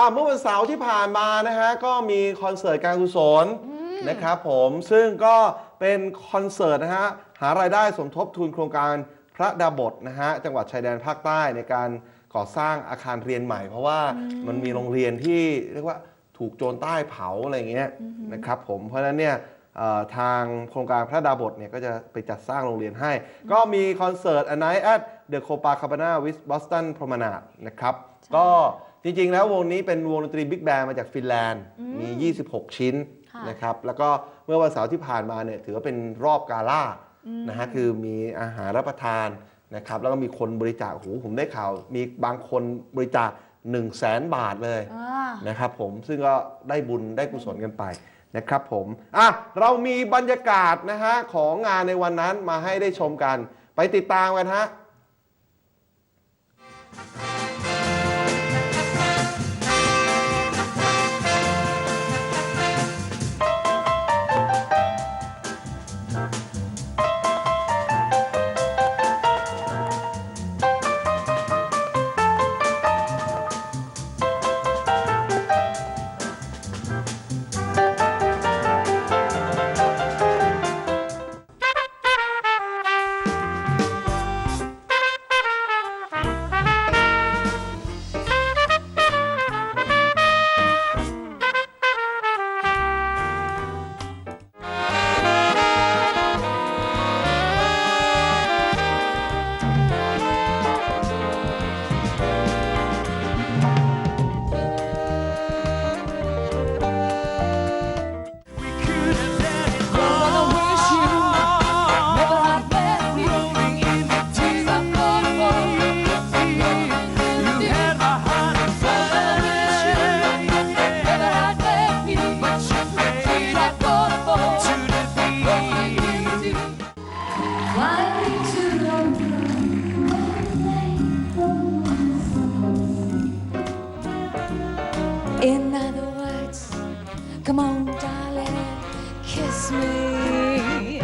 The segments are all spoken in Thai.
อ่าเมื่อวันเสาร์ที่ผ่านมานะฮะก็มีคอนเสิร์ตการกุศลนะครับผมซึ่งก็เป็นคอนเสิร์ตนะฮะหารายได้สมทบทุนโครงการพระดาบทนะฮะจังหวัดชายแดนภาคใต้ในการก่อสร้างอาคารเรียนใหม่ เพราะว่ามันมีโรงเรียนที่เรียกว่าถูกโจรใต้เผาอะไรอย่างเงี้ยนะครับผมเพราะฉะนั้นเนี่ยเอ่อทางโครงการพระดาบทเนี่ยก็จะไปจัดสร้างโรงเรียนให้ ก็มีคอนเสิร์ต A Night at the Copacabana with Boston Promenade นะครับ ก็จริงๆ แล้ววงนี้เป็นวงดนตรีบิ๊กแบนมาจากฟินแลนด์ มี 26 ชิ้นค่ะนะครับ แล้วก็เมื่อวันเสาร์ที่ผ่านมาเนี่ยถือว่าเป็นรอบกาล่านะฮะคือมีอาหารรับประทานนะครับ แล้วก็มีคนบริจาคโอ้โหผมได้ข่าว มีบางคนบริจาค 1 0 0 0 0แสนบาทเลยอ่านะครับผมซึ่งก็ได้บุญได้กุศลกันไปนะครับผมอะเรามีบรรยากาศนะฮะของงานในวันนั้นมาให้ได้ชมกัน ไปติดตามกันฮะ come on, darling, kiss me.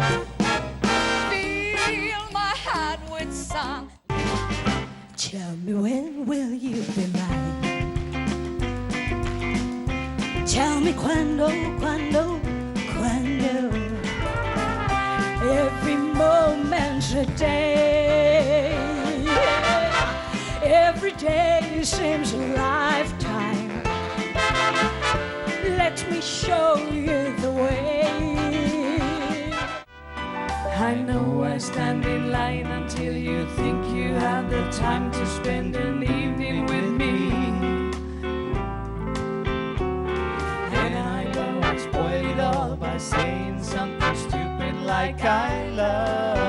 Fill my heart with song. Tell me when will you be mine? Tell me quando, quando, quando. Every moment's a day. Every day seems a lifetime. Let me show you the way. I know I stand in line until you think you have the time to spend an evening with me. And I know I spoil it all by saying something stupid like I love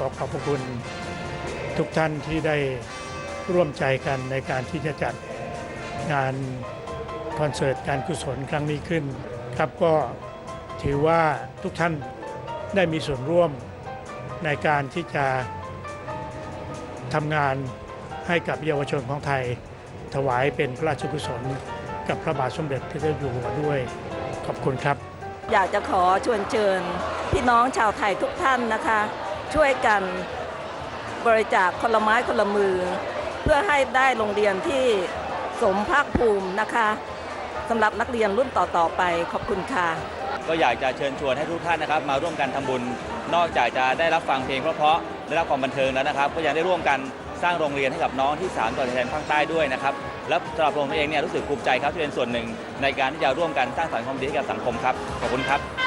ขอขอบพระคุณทุกท่านที่ได้ร่วมใจกันในการที่จะจัดงานคอนเสิร์ตการกุศลครั้งนี้ขึ้นครับก็ถือว่าทุกท่านได้มีส่วนร่วมในการที่จะทำงานให้กับเยาวชนของไทย ถวายเป็นพระราชกุศล กับพระบาทสมเด็จพระเจ้าอยู่หัวด้วยขอบคุณครับ อยากจะขอชวนเชิญพี่น้องชาวไทยทุกท่านนะคะ ช่วยกันบริจาคคนละไม้คนละมือ เพื่อให้ได้โรงเรียนที่สมภาคภูมินะคะสำหรับนักเรียนรุ่นต่อๆไปขอบคุณค่ะ ก็อยากจะเชิญชวนให้ทุกท่านนะครับ มาร่วมกันทำบุญ นอกจากจะได้รับฟังเพลงเพราะๆได้รับความบันเทิงแล้วนะครับ ก็ยังได้ร่วมกันสร้างโรงเรียนให้กับน้องที่สามต่อชายแดนภาคใต้ด้วยนะครับและสำหรับผมเองเนี่ยรู้สึกภูมิใจครับที่เป็นส่วนหนึ่งในการที่จะร่วมกันสร้างสรรค์ความดีให้กับสังคมครับขอบคุณครับ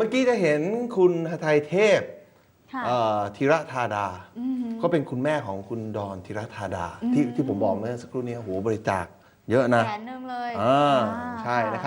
มื่อกี้จะเห็นคุณหทัยเทพค่ะ เอ่อธีระธาดาก็เป็นคุณแม่ของคุณดอนธีระธาดา ที่ที่ผมบอกเมื่อสักครู่นี้โอ้โหบริจาคเยอะนะแสนหนึ่งเลยอ่าอ่าใช่นะครับ